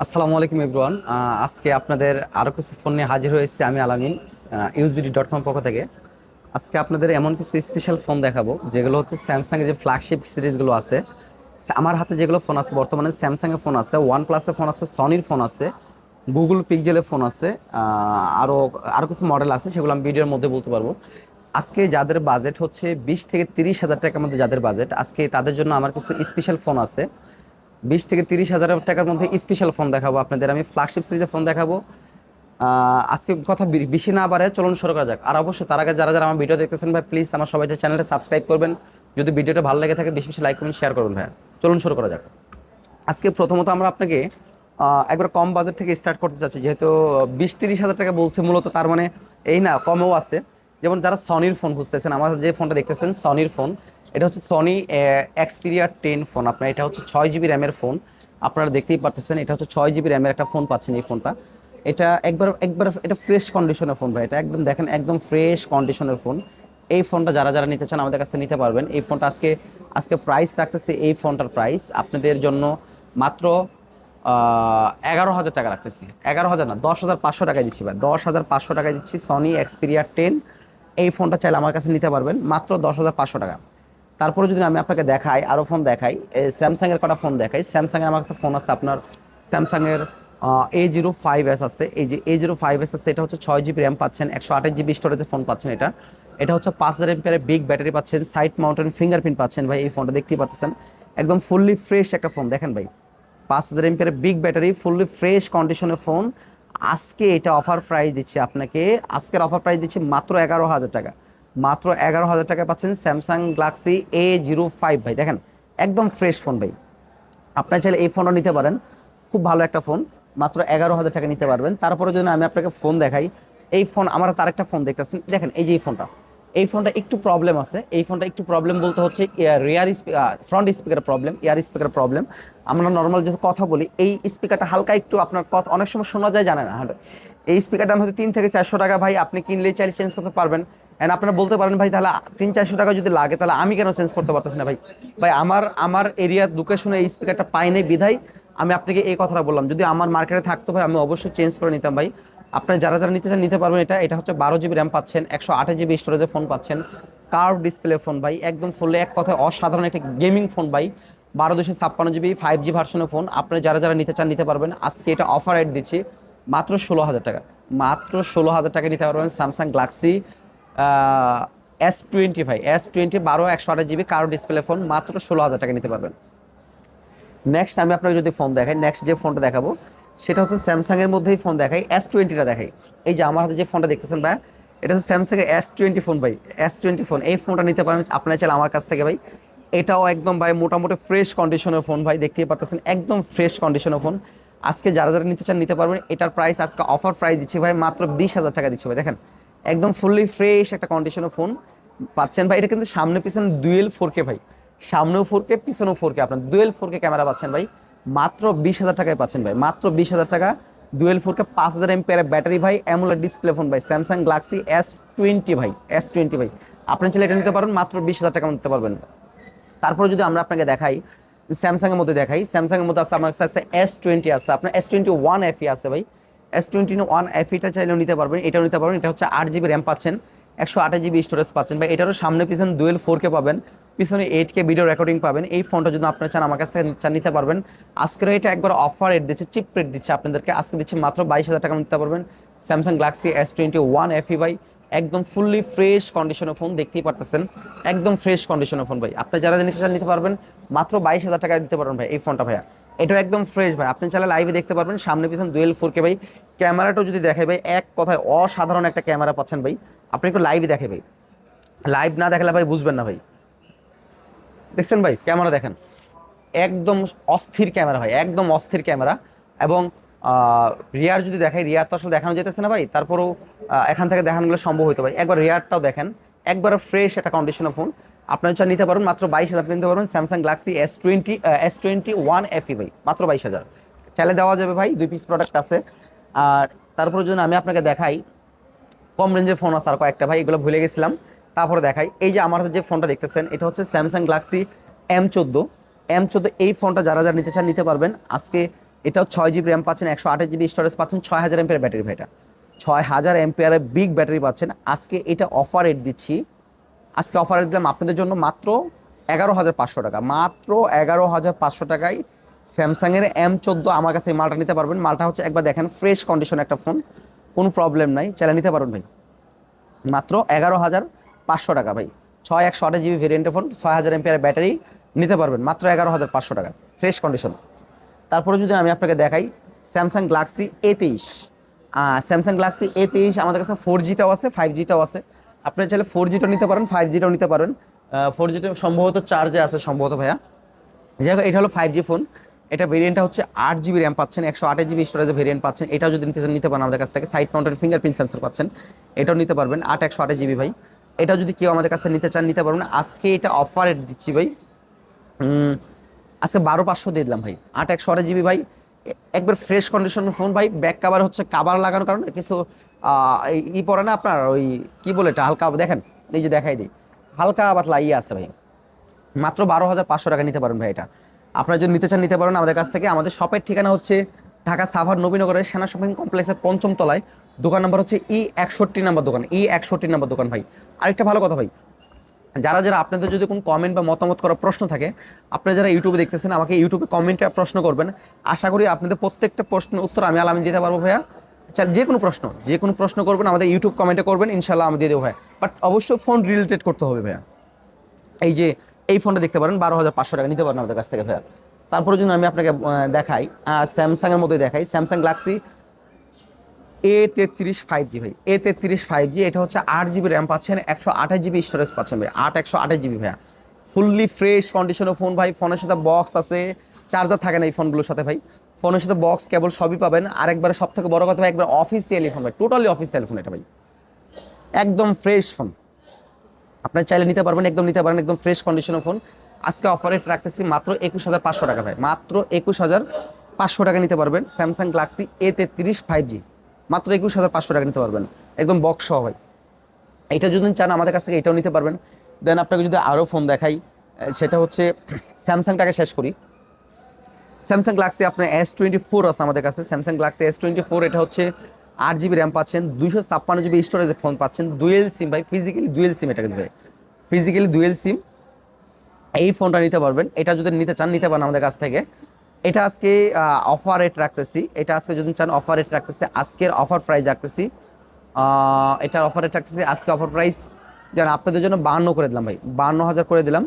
আসসালামু আলাইকুম এভরিওয়ান আজকে আপনাদের আরও কিছু ফোন নিয়ে হাজির হয়েছে আমি আলামিন ইউজবিডি ডট কম পক্ষ থেকে। আজকে আপনাদের এমন কিছু স্পেশাল ফোন দেখাবো, যেগুলো হচ্ছে স্যামসাংয়ের যে ফ্ল্যাগশিপ সিরিজগুলো আছে। আমার হাতে যেগুলো ফোন আছে, বর্তমানে স্যামসাংয়ের ফোন আছে ওয়ান প্লাসের ফোন আছে সনির ফোন আছে গুগল পিকজেলের ফোন আছে আরও আরও কিছু মডেল আছে, সেগুলো আমি ভিডিওর মধ্যে বলতে পারব। আজকে যাদের বাজেট হচ্ছে বিশ থেকে তিরিশ হাজার টাকার মধ্যে যাদের বাজেট আজকে তাদের জন্য আমার কিছু স্পেশাল ফোন আছে। বিশ থেকে তিরিশ হাজার টাকার মধ্যে স্পেশাল ফোন দেখাবো আপনাদের। আমি ফ্ল্যাগশিপ সিরিজের ফোন দেখাবো। আজকে কথা বেশি না বাড়ে চলুন শুরু করা যাক। আর অবশ্যই তার আগে যারা যারা আমার ভিডিও দেখতেছেন ভাই প্লিজ আমার সবাই যে চ্যানেলটা সাবস্ক্রাইব করবেন। যদি ভিডিওটা ভালো লেগে থাকে, বেশি বেশি লাইক করবেন শেয়ার করবেন ভাই। চলুন শুরু করা যাক। আজকে প্রথমত আমরা আপনাকে একবার কম বাজেট থেকে স্টার্ট করতে চাচ্ছি। যেহেতু বিশ তিরিশ হাজার টাকা বলছে মূলত, তার মানে এই না, কমেও আছে। যেমন যারা সনির ফোন খুঁজতেছেন আমার যে ফোনটা দেখতেছেন সনির ফোন এটা হচ্ছে সনি এক্সপিরিয়া টেন ফোন। আপনার এটা হচ্ছে ছয় জিবি র্যামের ফোন। আপনারা দেখতেই পাচ্ছেন এটা হচ্ছে ছয় জিবি র্যামের একটা ফোন পাচ্ছেন এই ফোনটা। এটা একবার একবার, এটা ফ্রেশ কন্ডিশনের ফোন ভাই, এটা একদম দেখেন, একদম ফ্রেশ কন্ডিশনের ফোন। এই ফোনটা যারা যারা নিতে চান আমাদের কাছ নিতে পারবেন। এই ফোনটা আজকে আজকে প্রাইস রাখতেছে এই ফোনটার প্রাইস আপনাদের জন্য মাত্র এগারো হাজার টাকা রাখতেছি। এগারো হাজার না, দশ হাজার পাঁচশো টাকায় দিচ্ছি ভাই। দশ হাজার পাঁচশো টাকায় দিচ্ছি সনি এক্সপিরিয়া টেন। এই ফোনটা চাইলে আমার কাছে নিতে পারবেন। মাত্র দশ হাজার পাঁচশো টাকা। তারপরে যদি আমি আপনাকে দেখাই আরও ফোন দেখাই স্যামসাংয়ের কটা ফোন দেখাই স্যামসাংয়ের আমার কাছে ফোন আছে আপনার স্যামসাংয়ের এ জিরো ফাইভ এস আছে। এই যে এ জিরো ফাইভ এস আছে, এটা হচ্ছে ছয় জিবি র্যাম পাচ্ছেন, একশো আঠাশ জিবি স্টোরেজে ফোন পাচ্ছেন এটা। এটা হচ্ছে পাঁচ হাজার এমপিয়ারের বিগ ব্যাটারি পাচ্ছেন সাইড মাউন্টেন ফিঙ্গারপ্রিন্ট পাচ্ছেন ভাই, এই ফোনটা দেখতেই পাচ্ছেন। একদম ফুললি ফ্রেশ একটা ফোন দেখেন ভাই। পাঁচ হাজার এমপিয়ারের বিগ ব্যাটারি ফুললি ফ্রেশ কন্ডিশনের ফোন আজকে এটা অফার প্রাইস দিচ্ছি আপনাকে, আজকের অফার প্রাইস দিচ্ছি মাত্র এগারো হাজার টাকা। মাত্র এগারো হাজার টাকা পাচ্ছেন Samsung Galaxy A zero five ভাই। দেখেন, একদম ফ্রেশ ফোন ভাই। আপনার চাইলে এই ফোনটা নিতে পারেন। খুব ভালো একটা ফোন মাত্র এগারো হাজার টাকা নিতে পারবেন। তারপরে যদি আমি আপনাকে ফোন দেখাই, এই ফোন আমার তার একটা ফোন দেখতেছেন। দেখেন, এই যে এই ফোনটা এই ফোনটা একটু প্রবলেম আছে। এই ফোনটা একটু প্রবলেম বলতে হচ্ছে রিয়ার ফ্রন্ট স্পিকারের প্রবলেম ইয়ার স্পিকারের প্রবলেম আমরা নর্মাল যেহেতু কথা বলি, এই স্পিকারটা হালকা একটু আপনার কথা, অনেক সময় শোনা যায়, জানে না এই স্পিকারটা হয়তো তিন থেকে চারশো টাকা ভাই। আপনি কিনলেই চাইলে চেঞ্জ করতে পারবেন। অ্যান্ড আপনারা বলতে পারেন, ভাই, তাহলে তিন চারশো টাকা যদি লাগে, তাহলে আমি কেন চেঞ্জ করতে পারতেছি না, ভাই? ভাই, আমার আমার এরিয়ার লোকেশনে এই স্পিকারটা পাই নাই বিধায় আমি আপনাকে এই কথাটা বললাম। যদি আমার মার্কেটে থাকতো, ভাই, আমি অবশ্যই চেঞ্জ করে নিতাম, ভাই। আপনার যারা যারা নিতে চান, নিতে পারবেন এটা। এটা হচ্ছে বারো জিবি র্যাম পাচ্ছেন, একশো আঠাশ জিবি স্টোরেজের ফোন পাচ্ছেন। কার্ভ ডিসপ্লে ফোন ভাই, একদম ফুললে এক কথায় অসাধারণ একটা গেমিং ফোন ভাই। বারো দুশো ছাপ্পান্ন জিবি ফাইভ জি ভার্সনের ফোন আপনি যারা যারা নিতে চান, নিতে পারবেন। আজকে এটা অফার রেট দিচ্ছি, মাত্র ষোলো হাজার টাকা। মাত্র ষোলো হাজার টাকা নিতে পারবেন Samsung Galaxy S twenty five S twenty বারো, একশো আঠাশ জিবি কারও ডিসপ্লে ফোন মাত্র ষোলো হাজার টাকা নিতে পারবেন। নেক্সট আমি আপনাকে যদি ফোন দেখাই নেক্সট যে ফোনটা দেখাবো, সেটা হচ্ছে স্যামসাংয়ের মধ্যেই ফোন দেখাই এস টোয়েন্টিটা দেখাই। এই যে আমার হাতে যে ফোনটা দেখতেছেন ভাই, এটা হচ্ছে স্যামসাংয়ের এস টোয়েন্টি ফোন ভাই এস টোয়েন্টি ফোন এই ফোনটা নিতে পারেন, আপনারা চাইলে আমার কাছ থেকে ভাই। এটাও একদম ভাই, মোটামুটি ফ্রেশ কন্ডিশনের ফোন ভাই, দেখতেই পাচ্ছেন একদম ফ্রেশ কন্ডিশনের ফোন আজকে যারা যারা নিতে চান, নিতে পারবেন। এটার প্রাইস আজকে অফার প্রাইস দিচ্ছি ভাই, মাত্র বিশ হাজার টাকা দিচ্ছি ভাই, দেখেন। একদম ফুললি ফ্রেশ একটা কন্ডিশনের ফোন পাচ্ছেন ভাই, এটা কিন্তু সামনে পিছনে দুয়েল ফোর কে ভাই। সামনেও ফোর কে পিছনেও ফোর কে আপনার। দুয়েল ফোর কে ক্যামেরা পাচ্ছেন ভাই। মাত্র বিশ হাজার টাকায় পাচ্ছেন ভাই। মাত্র বিশ হাজার টাকা। ডুয়েল ফোর কে পাঁচ হাজার এমপিয়ারের ব্যাটারি ভাই। অ্যামুলার ডিসপ্লে ফোন ভাই। স্যামসাং গ্লাক্সি এস টোয়েন্টি ভাই। এস টোয়েন্টি ভাই। আপনি চাইলে এটা নিতে পারেন মাত্র বিশ হাজার টাকা নিতে পারবেন। তারপরে যদি আমরা আপনাকে দেখাই স্যামসাংয়ের মধ্যে দেখাই। স্যামসাংয়ের মধ্যে আছে, আমার কাছে এস টোয়েন্টি আছে। আপনার এস টোয়েন্টি ওয়ান এফি আছে ভাই। এস টোয়েন্টি ওয়ান এফিটা চাইলেও নিতে পারবেন, এটাও নিতে পারবেন, এটা হচ্ছে আট জিবি র্যাম পাচ্ছেন, একশো আঠাশ জিবি স্টোরেজ পাচ্ছেন। ভাই, এটারও সামনে পিছনে ডুয়েল ফোর কে পাবেন, পিছনে এইট কে ভিডিও রেকর্ডিং পাবেন। এই ফোনটা যদি আপনার চান, আমার কাছ থেকে চান নিতে পারবেন। আজকের এটা একবার অফার রেট দিচ্ছে চিপ রেট দিচ্ছে আপনাদেরকে। আজকে দিচ্ছে মাত্র বাইশ হাজার টাকা নিতে পারবেন। Samsung Galaxy S twenty one FE ভাই, একদম ফুললি ফ্রেশ কন্ডিশনের ফোন দেখতেই পারতেছেন। একদম ফ্রেশ কন্ডিশনের ফোন ভাই। আপনি যারা নিতে চান, নিতে পারবেন। মাত্র বাইশ হাজার টাকা দিতে পারবেন, ভাই, এই ফোনটা ভাইয়া। এটাও একদম ফ্রেশ ভাই। আপনি চাইলে লাইভে দেখতে পারবেন, সামনে পিছন দুয়েল ফোরকে ভাই। ক্যামেরাটাও যদি দেখে ভাই, এক কথায় অসাধারণ একটা ক্যামেরা পাচ্ছেন ভাই। আপনি একটু লাইভে দেখে ভাই। লাইভ না দেখালে ভাই বুঝবেন না ভাই। দেখছেন ভাই, ক্যামেরা দেখেন। একদম অস্থির ক্যামেরা ভাই, একদম অস্থির ক্যামেরা। এবং রিয়ার যদি দেখাই, রিয়ার তো আসলে দেখানো যেতেছে না ভাই। তারপরেও এখান থেকে দেখানো গেলে সম্ভব হইতে ভাই। একবার রিয়ারটাও দেখেন। একবার ফ্রেশ একটা কন্ডিশনের ফোন আপনার চান নিতে পারবেন, মাত্র বাইশ হাজার নিতে পারবেন Samsung Galaxy S twenty S twenty one FE ভাই, মাত্র বাইশ হাজার। চাইলে দেওয়া যাবে ভাই, দুই পিস প্রোডাক্ট আছে। আর তারপরে যদি আমি আপনাকে দেখাই, কম রেঞ্জের ফোন আছে আর কয়েকটা ভাই, এগুলো ভুলে গেছিলাম। তারপরে দেখাই, এই যে আমার যে ফোনটা দেখতেছেন, এটা হচ্ছে স্যামসাং গ্যালাক্সি এম চোদ্দ। এম চোদ্দ, এই ফোনটা যারা যারা নিতে চান নিতে পারবেন। আজকে এটাও ছয় জিবি র্যাম পাচ্ছেন, একশো আঠাশ জিবি স্টোরেজ পাচ্ছেন, ছয় হাজার এমপিয়ার ব্যাটারি ভাই এটা। ছয় হাজার এমপিয়ারের বিগ ব্যাটারি পাচ্ছেন। আজকে এটা অফার রেট দিচ্ছি আজকে অফার দিলাম আপনাদের জন্য মাত্র এগারো হাজার পাঁচশো টাকা। মাত্র এগারো হাজার পাঁচশো টাকায় স্যামসাংয়ের এম চোদ্দ আমার কাছে এই মালটা নিতে পারবেন। মালটা হচ্ছে একবার দেখেন ফ্রেশ কন্ডিশন একটা ফোন কোনো প্রবলেম নাই। চালিয়ে নিতে পারবেন ভাই। মাত্র এগারো হাজার পাঁচশো টাকা ভাই। ছয় একশো আঠাশ জিবি ভেরিয়েন্টের ফোন ছয় হাজার এমপিয়ার ব্যাটারি নিতে পারবেন। মাত্র এগারো হাজার পাঁচশো টাকা। ফ্রেশ কন্ডিশন তারপরে যদি আমি আপনাকে দেখাই স্যামসাং গ্লাক্সি এ তেইশ। স্যামসাং গ্লাক্সি এ তেইশ আমাদের কাছে ফোর জিটাও আছে ফাইভ জিটাও আছে। আপনি চাইলে ফোর জিটাও নিতে পারেন ফাইভ জিটাও নিতে পারেন। ফোর জিটা সম্ভবত চার্জে আছে সম্ভবত ভাইয়া। যাই হোক, এটা হলো ফাইভ জি ফোন এটা ভেরিয়েন্টটা হচ্ছে আট জিবি র্যাম পাচ্ছেন, একশো আঠাশ জিবি স্টোরেজের ভেরিয়েন্ট পাচ্ছেন। এটাও যদি নিতে চান, নিতে পারেন আমাদের কাছ থেকে। সাইড মাউন্টেড ফিঙ্গারপ্রিন্ট সেন্সর পাচ্ছেন। এটাও নিতে পারবেন, আট, একশো আঠাশ জিবি ভাই। এটাও যদি কেউ আমাদের কাছ নিতে চান, নিতে পারবেন। আজকে এটা অফার দিচ্ছি ভাই। আজকে বারো পাঁচশো দিয়ে দিলাম ভাই। আট, একশো আঠাশ জিবি ভাই। একবার ফ্রেশ কন্ডিশনের ফোন ভাই। ব্যাক কাভার হচ্ছে কাভার লাগানোর কারণে কিছু ই পরে না আপনার ওই কি বলে এটা, হালকা দেখেন, এই যে দেখাই দিই। হালকা পাতলা ইয়ে আছে ভাই। মাত্র বারো হাজার পাঁচশো টাকা নিতে পারেন ভাই এটা। আপনারা যদি নিতে চান, নিতে পারেন আমাদের কাছ থেকে। আমাদের শপের ঠিকানা হচ্ছে ঢাকা সাভার নবীনগরের সেনা শপিং কমপ্লেক্সের পঞ্চম তলায়। দোকান নাম্বার হচ্ছে ই একষট্টি নাম্বার দোকান ই একষট্টি নাম্বার দোকান ভাই। আরেকটা ভালো কথা ভাই, যারা যারা আপনাদের যদি কোনো কমেন্ট বা মতামত করার প্রশ্ন থাকে, আপনারা যারা ইউটিউবে দেখতেছেন, আমাকে ইউটিউবে কমেন্টে প্রশ্ন করবেন। আশা করি আপনাদের প্রত্যেকটা প্রশ্নের উত্তর আমি আলামিন দিতে পারব ভাইয়া। যে কোনো প্রশ্ন, যে কোনো প্রশ্ন করবেন, আমাদের ইউটিউব কমেন্টে করবেন ইনশাল্লাহ আমি দিয়ে দেবো ভাইয়া। বাট অবশ্যই ফোন রিলেটেড করতে হবে ভাইয়া। এই যে, এই ফোনটা দেখতে পারেন, বারো হাজার পাঁচশো টাকা নিতে পারেন আমাদের কাছ থেকে ভাইয়া। তারপরে যদি আমি আপনাকে দেখাই স্যামসাংয়ের মধ্যে দেখাই। স্যামসাং গ্লাক্সি এ তেত্রিশ ফাইভ জি ভাই। এ তেত্রিশ ফাইভ জি এটা হচ্ছে আট জিবি র্যাম পাচ্ছেন, একশো আঠাশ জিবি স্টোরেজ পাচ্ছেন ভাই আট, একশো আঠাশ জিবি ভাইয়া। ফুললি ফ্রেশ কন্ডিশনের ফোন ভাই ফোনের সাথে বক্স আছে চার্জার থাকে না এই ফোনগুলোর সাথে ভাই। ফোনের সাথে বক্স কেবল সবই পাবেন। আর একবারে সব থেকে বড় কথা একবার অফিসিয়ালি ফোন ভাই টোটালি অফিসিয়াল ফোন এটা ভাই। একদম ফ্রেশ ফোন আপনার চাইলে নিতে পারবেন, একদম নিতে পারেন একদম ফ্রেশ কন্ডিশনের ফোন আজকে অফারে রাখতেছি মাত্র একুশ হাজার পাঁচশো টাকা ভাই, মাত্র একুশ হাজার পাঁচশো টাকা নিতে পারবেন স্যামসাং গ্লাক্সি এ তেত্রিশ ফাইভ জি মাত্র একুশ হাজার পাঁচশো টাকা নিতে পারবেন, একদম বক্স সহ ভাই। এটা যদি চান আমাদের কাছ থেকে, এটাও নিতে পারবেন। দেন আপনাকে যদি আরও ফোন দেখাই সেটা হচ্ছে স্যামসাংটাকে শেষ করি। স্যামসাং গ্লাক্সি আপনার এস টোয়েন্টি ফোর আছে আমাদের কাছে। Samsung Galaxy S twenty four এটা হচ্ছে আট জিবি র্যাম পাচ্ছেন দুশো ছাপ্পান্ন জিবি স্টোরেজের ফোন পাচ্ছেন দুয়েল সিম ভাই ফিজিক্যালি দুয়েল সিম এটা ভাই। ফিজিক্যালি দুয়েল সিম এই ফোনটা নিতে পারবেন। এটা যদি নিতে চান, নিতে পারেন আমাদের কাছ থেকে। এটা আজকে অফার রেট রাখতেছি। এটা আজকে যদি চান অফার রেট রাখতেছি। আজকের অফার প্রাইস রাখতেছি। এটার অফার রেট রাখতেছি। আজকে অফার প্রাইস যেন আপনাদের জন্য বাহান্ন করে দিলাম ভাই। বাহান্ন হাজার করে দিলাম।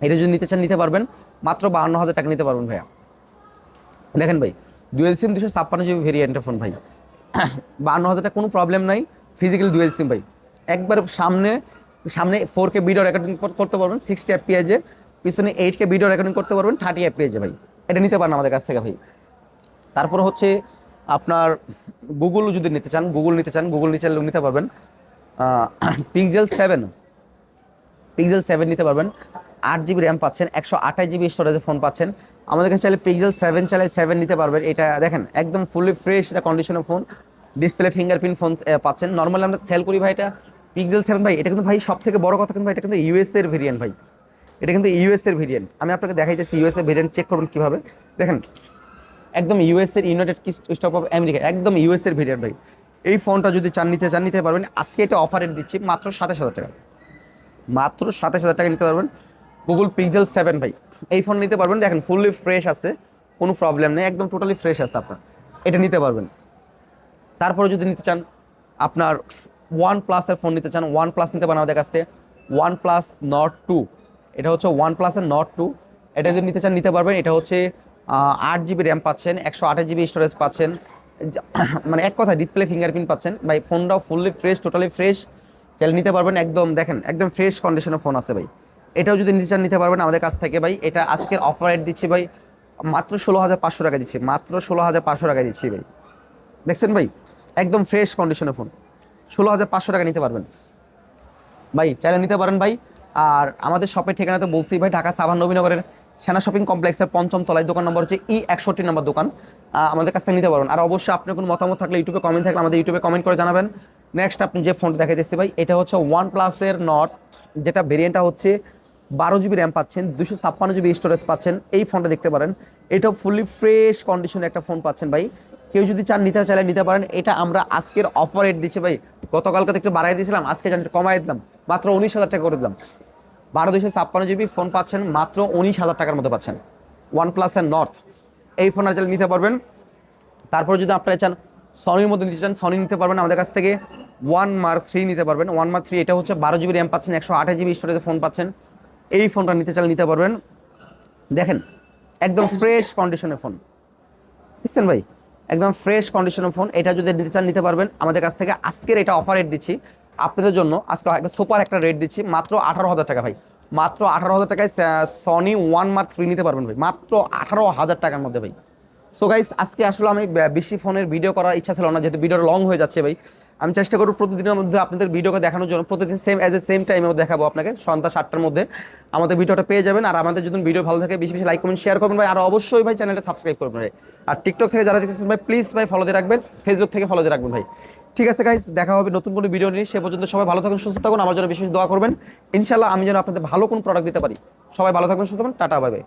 এটা যদি নিতে চান, নিতে পারবেন। মাত্র বাহান্ন হাজার টাকা নিতে পারবেন ভাইয়া। দেখেন ভাই ডুয়েল সিম দুশো ছাপ্পান্ন জিবি ভেরিয়েন্টের ফোন ভাই। বান্ন হাজার টাকা কোনো প্রবলেম নাই ফিজিক্যাল ডুয়েল সিম ভাই। একবার সামনে সামনে ফোর কে ভিডিও রেকর্ডিং করতে পারবেন সিক্সটি এফ পিএজে পিছনে এইট কে ভিডিও রেকর্ডিং করতে পারবেন থার্টি এফ পিএজে ভাই। এটা নিতে পারেন আমাদের কাছ থেকে ভাই। তারপর হচ্ছে আপনার গুগল যদি নিতে চান গুগল নিতে চান গুগল চাইলেও নিতে পারবেন। পিক্সেল সেভেন পিক্সেল সেভেন নিতে পারবেন। আট জিবি র্যাম পাচ্ছেন, একশো আঠাশ জিবি স্টোরেজে ফোন পাচ্ছেন। আমাদের কাছে চাইলে পিক্সেল সেভেন চাইলে সেভেন নিতে পারবেন। এটা দেখেন, একদম ফুলি ফ্রেশ এটা কন্ডিশনের ফোন ডিসপ্লে ফিঙ্গারপ্রিন্ট ফোন পাচ্ছেন। নর্মালি আমরা সেল করি ভাই এটা পিক্সেল সেভেন ভাই। এটা কিন্তু ভাই সব থেকে বড় কথা কিন্তু এটা কিন্তু ইউএস এর ভেরিয়েন্ট ভাই। এটা কিন্তু ইউএস এর ভেরিয়েন্ট আমি আপনাকে দেখাইতেছি ইউএস এর ভেরিয়েন্ট চেক করবেন কীভাবে। দেখেন, একদম ইউএস এর ইউনাইটেড স্টপ অফ আমেরিকা একদম ইউএস এর ভেরিয়েন্ট ভাই। এই ফোনটা যদি চান, নিতে চান, নিতে পারবেন। আজকে এটা অফারে দিচ্ছি মাত্র সাতাশ হাজার টাকা। মাত্র সাতাশ হাজার টাকা নিতে পারবেন। গুগল পিক্সেল সেভেন ভাই। এই ফোন নিতে পারবেন, দেখেন ফুললি ফ্রেশ আছে, কোনো প্রবলেম নেই, একদম টোটালি ফ্রেশ আছে আপনার। এটা নিতে পারবেন। তারপরে যদি নিতে চান, আপনার ওয়ান প্লাসের ফোন নিতে চান ওয়ান প্লাস নিতে পারেন আমাদের কাছ থেকে। ওয়ান প্লাস নট টু এটা হচ্ছে ওয়ান প্লাসের নট টু এটা যদি নিতে চান, নিতে পারবেন। এটা হচ্ছে আট জিবি র্যাম পাচ্ছেন, একশো আঠাশ জিবি স্টোরেজ পাচ্ছেন। মানে এক কথা ডিসপ্লে ফিঙ্গারপ্রিন্ট পাচ্ছেন। ভাই ফোনটাও ফুললি ফ্রেশ টোটালি ফ্রেশ চাইলে নিতে পারবেন, একদম দেখেন, একদম ফ্রেশ কন্ডিশনের ফোন আছে ভাই। এটাও যদি চান, নিতে পারবেন আমাদের কাছ থেকে ভাই। এটা আজকের অফার রেট দিচ্ছি ভাই, মাত্র ষোলো হাজার পাঁচশো টাকা দিচ্ছি, মাত্র ষোলো হাজার পাঁচশো টাকা দিচ্ছি ভাই। দেখছেন ভাই? একদম ফ্রেশ কন্ডিশনের ফোন ষোলো হাজার পাঁচশো টাকা নিতে পারবেন। ভাই, চাইলে নিতে পারেন ভাই। আর আমাদের শপের ঠিকানা তো বলছি ভাই, ঢাকা সাভার নবীনগরের সেনা শপিং কমপ্লেক্সের পঞ্চম তলায়। দোকান নম্বর হচ্ছে ই একষট্টি নম্বর দোকান। আমাদের কাছ থেকে নিতে পারবেন। আর অবশ্যই আপনার কোনো মতামত থাকলে ইউটিউবে কমেন্ট থাকলে আমাদের ইউটিউবে কমেন্ট করে জানাবেন। নেক্সট আপনি যে ফোনটা দেখাইতেছি ভাই, এটা হচ্ছে ওয়ান প্লাসের নট যেটা ভেরিয়েন্টটা হচ্ছে বারো জিবি র্যাম পাচ্ছেন দুশো ছাপ্পান্ন জিবি স্টোরেজ পাচ্ছেন। এই ফোনটা দেখতে পারেন। এটাও ফুললি ফ্রেশ কন্ডিশনে একটা ফোন পাচ্ছেন ভাই। কেউ যদি চান নিতে চাইলে নিতে পারেন। এটা আমরা আজকের অফার রেট দিচ্ছি ভাই। গতকালকে তো একটু বাড়াই দিয়েছিলাম, আজকে জানি কমাই দিলাম। মাত্র উনিশ হাজার টাকা করে দিলাম। বারো দুশো ছাপ্পান্ন জিবি ফোন পাচ্ছেন, মাত্র উনিশ হাজার টাকার মধ্যে পাচ্ছেন। ওয়ান প্লাস অ্যান্ড নর্থ এই ফোন আর নিতে পারবেন। তারপর যদি আপনারা চান সনির মধ্যে নিতে চান সনি নিতে পারবেন। আমাদের কাছ থেকে ওয়ান মার্ক থ্রি নিতে পারবেন। ওয়ান মার্ক থ্রি এটা হচ্ছে বারো জিবি র্যাম পাচ্ছেন, একশো আঠাশ জিবি স্টোরেজে ফোন পাচ্ছেন। এই ফোনটা নিতে চাইলে নিতে পারবেন। দেখেন, একদম ফ্রেশ কন্ডিশনের ফোন বুঝছেন ভাই? একদম ফ্রেশ কন্ডিশনের ফোন এটা যদি নিতে চান, নিতে পারবেন। আমাদের কাছ থেকে আজকের এটা অফার রেট দিচ্ছি। আপনাদের জন্য আজকে সুপার একটা রেট দিচ্ছি। মাত্র আঠারো হাজার টাকা ভাই। মাত্র আঠারো হাজার টাকায় সনি ওয়ান মার্ক থ্রি নিতে পারবেন ভাই। মাত্র আঠারো হাজার টাকার মধ্যে ভাই। সো গাইস আজকে আসলে আমি বেশি ফোনের ভিডিও করার ইচ্ছা ছিল না। যেহেতু ভিডিওটা লং হয়ে যাচ্ছে ভাই। আমি চেষ্টা করব প্রতিদিনের মধ্যে আপনাদের ভিডিওকে দেখানোর জন্য। প্রতিদিন সেম অ্যাজ এ সেম টাইমে দেখাবো আপনাকে, সন্ধ্যা সাতটার মধ্যে। আমাদের ভিডিওটা পেয়ে যাবেন, আর আমাদের যদি ভিডিও ভালো থাকে, বেশি বেশি লাইক কমেন্ট শেয়ার করবেন ভাই। আর অবশ্যই ভাই চ্যানেলটা সাবস্ক্রাইব করবেন ভাই। আর টিকটক থেকে যারা দেখতেছেন ভাই প্লিজ ভাই ফলো দিয়ে রাখবেন। ফেসবুক থেকে ফলো দিয়ে রাখবেন ভাই। ঠিক আছে গাইস দেখা হবে নতুন কোনো ভিডিও নিয়ে। সে পর্যন্ত সবাই ভালো থাকুন, সুস্থ থাকুন। আমার জন্য বেশি বেশি দোয়া করবেন। ইনশাল্লাহ আমি যেন আপনাদের ভালো কোনো প্রোডাক্ট দিতে পারি। সবাই ভালো থাকবেন, সুস্থ থাকুন। Tata bye bye